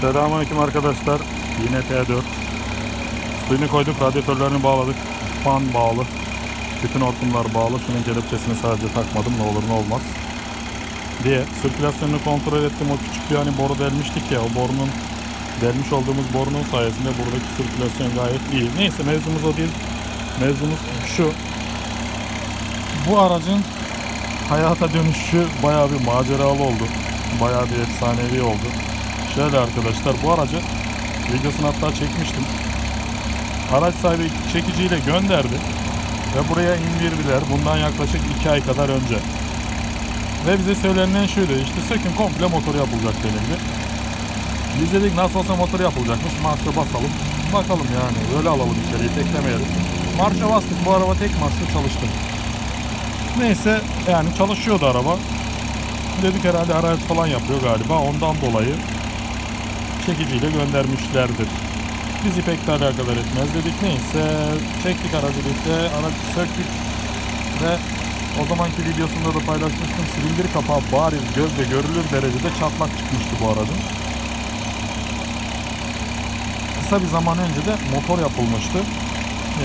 Selamünaleyküm arkadaşlar. Yine T4. Suyunu koyduk, radyatörlerini bağladık. Fan bağlı. Bütün hortumlar bağlı. Şunun kelepçesini sadece takmadım ne olur ne olmaz. Diye sirkülasyonunu kontrol ettim. O küçük bir hani boru delmiştik ya. O borunun delmiş olduğumuz borunun sayesinde buradaki sirkülasyon gayet iyi. Neyse mevzumuz o değil. Mevzumuz şu. Bu aracın hayata dönüşü bayağı bir maceralı oldu. Bayağı bir efsanevi oldu. Şöyle arkadaşlar bu aracı videosunu hatta çekmiştim. Araç sahibi çekiciyle gönderdi. Ve buraya indirdiler. Bundan yaklaşık 2 ay kadar önce. Ve bize söylenen şuydu işte sökün komple motor yapılacak denildi. Biz dedik nasıl olsa motor yapılacakmış. Marşa basalım. Bakalım yani. Öyle alalım içeriği teklemeyelim. Marşa bastık. Bu araba tek marşla çalıştı. Neyse yani çalışıyordu araba. Dedik herhalde araç falan yapıyor galiba. Ondan dolayı çekiciyle göndermişlerdir. Bizi pek de alakadar etmez dedik. Neyse çektik aracı birlikte. Aracı söktük ve o zamanki videosunda da paylaşmıştım. Silindir kapağı bariz gözle görülür derecede çatlak çıkmıştı bu aracın. Kısa bir zaman önce de motor yapılmıştı.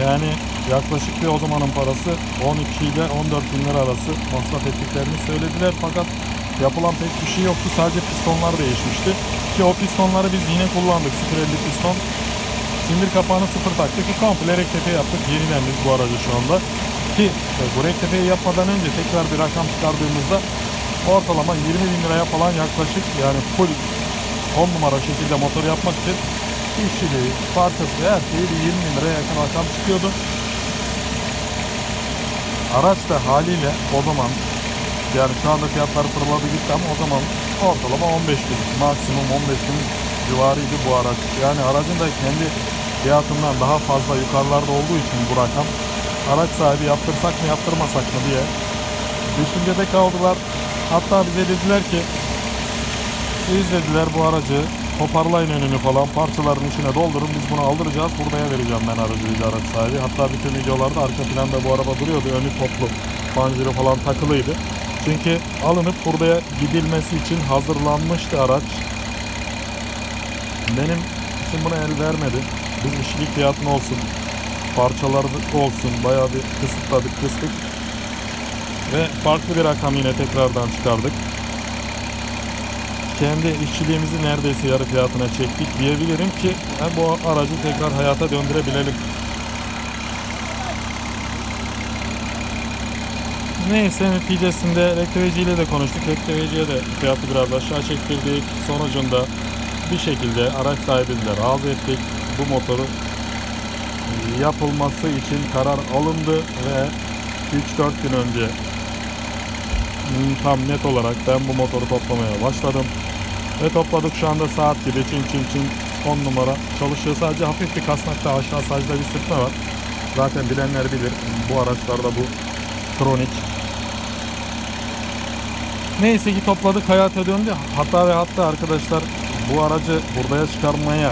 Yani yaklaşık bir o zamanın parası 12 ile 14 bin lira arası masraf ettiklerini söylediler. Fakat yapılan pek bir şey yoktu. Sadece pistonlar değişmişti. Ki o pistonları biz yine kullandık. 050 piston. Sindir kapağını sıfır taktık komple rektepe yaptık. Yeniden biz bu aracı şu anda. Ki e, bu rektepeyi yapmadan önce tekrar bir rakam çıkardığımızda ortalama 20 bin liraya falan yaklaşık yani full 10 numara şekilde motor yapmak için işçiliği, parçası her şeyi bir 20 bin liraya yakın rakam çıkıyordu. Araç da haliyle o zaman yani şu anda fiyatlar fırladı gitti ama o zaman ortalama 15 bin, maksimum 15 bin civarıydı bu araç. Yani aracın da kendi fiyatından daha fazla yukarılarda olduğu için bu rakam araç sahibi yaptırsak mı yaptırmasak mı diye düşüncede kaldılar. Hatta bize dediler ki siz dediler bu aracı toparlayın önünü falan parçaların içine doldurun biz bunu aldıracağız buraya vereceğim ben aracı araç sahibi. Hatta bütün videolarda arka planda bu araba duruyordu önü toplu panjuru falan takılıydı. Çünkü alınıp buraya gidilmesi için hazırlanmıştı araç. Benim için buna el vermedi. Biz işçilik fiyatını olsun, parçaları olsun bayağı bir kısıtladık, kıstık. Ve farklı bir rakam yine tekrardan çıkardık. Kendi işçiliğimizi neredeyse yarı fiyatına çektik diyebilirim ki bu aracı tekrar hayata döndürebilelim. Neyse neticesinde rektöreciyle de konuştuk. Rektöreciye de fiyatı biraz aşağı çektirdik. Sonucunda bir şekilde araç sahibini de razı ettik. Bu motoru yapılması için karar alındı ve 3-4 gün önce tam net olarak ben bu motoru toplamaya başladım. Ve topladık şu anda saat gibi çin çin çin 10 numara çalışıyor. Sadece hafif bir kasnakta aşağı sacda bir sürtme var. Zaten bilenler bilir. Bu araçlarda bu kronik. Neyse ki topladık hayata döndü. Hatta ve hatta arkadaşlar bu aracı buraya çıkarmaya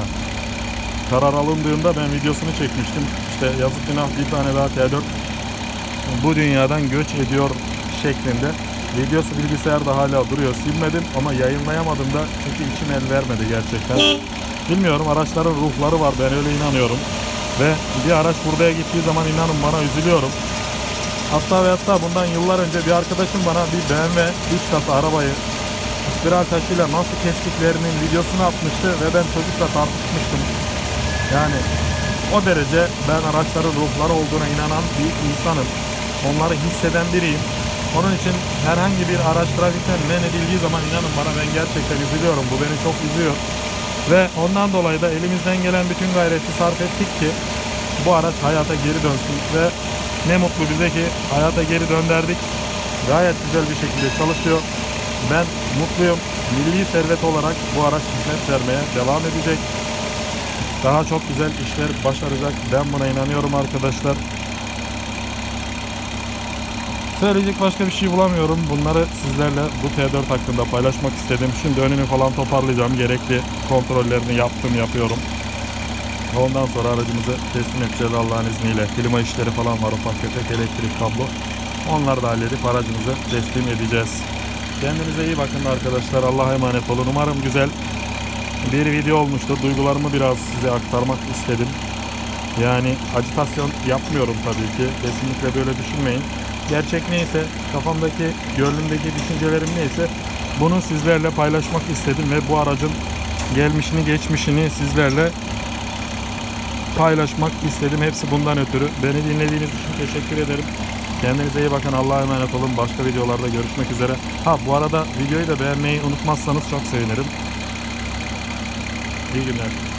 karar alındığında ben videosunu çekmiştim. İşte yazık günah bir tane daha T4 bu dünyadan göç ediyor şeklinde. Videosu bilgisayarda hala duruyor. Silmedim ama yayınlayamadım da çünkü içim el vermedi gerçekten. Bilmiyorum araçların ruhları var ben öyle inanıyorum. Ve bir araç buraya gittiği zaman inanın bana üzülüyorum. Hatta ve hatta bundan yıllar önce bir arkadaşım bana bir BMW 3 kasa arabayı spiral taşıyla nasıl kestiklerinin videosunu atmıştı ve ben çocukla tartışmıştım. Yani o derece ben araçların ruhları olduğuna inanan bir insanım. Onları hisseden biriyim. Onun için herhangi bir araç trafikten men edildiği zaman inanın bana ben gerçekten üzülüyorum. Bu beni çok üzüyor. Ve ondan dolayı da elimizden gelen bütün gayreti sarf ettik ki bu araç hayata geri dönsün ve ne mutlu bize ki hayata geri döndürdük. Gayet güzel bir şekilde çalışıyor. Ben mutluyum. Milli servet olarak bu araç hizmet vermeye devam edecek. Daha çok güzel işler başaracak. Ben buna inanıyorum arkadaşlar. Söyleyecek başka bir şey bulamıyorum. Bunları sizlerle bu T4 hakkında paylaşmak istedim. Şimdi önünü falan toparlayacağım. Gerekli kontrollerini yaptım, yapıyorum. Ondan sonra aracımızı teslim edeceğiz Allah'ın izniyle. Klima işleri falan var ufak tefek elektrik kablo. Onları da halledip aracımızı teslim edeceğiz. Kendinize iyi bakın arkadaşlar. Allah'a emanet olun. Umarım güzel bir video olmuştu. Duygularımı biraz size aktarmak istedim. Yani acitasyon yapmıyorum tabii ki. Kesinlikle böyle düşünmeyin. Gerçek neyse, kafamdaki, gönlümdeki düşüncelerim neyse bunu sizlerle paylaşmak istedim ve bu aracın gelmişini geçmişini sizlerle paylaşmak istedim. Hepsi bundan ötürü. Beni dinlediğiniz için teşekkür ederim. Kendinize iyi bakın. Allah'a emanet olun. Başka videolarda görüşmek üzere. Ha bu arada videoyu da beğenmeyi unutmazsanız çok sevinirim. İyi günler.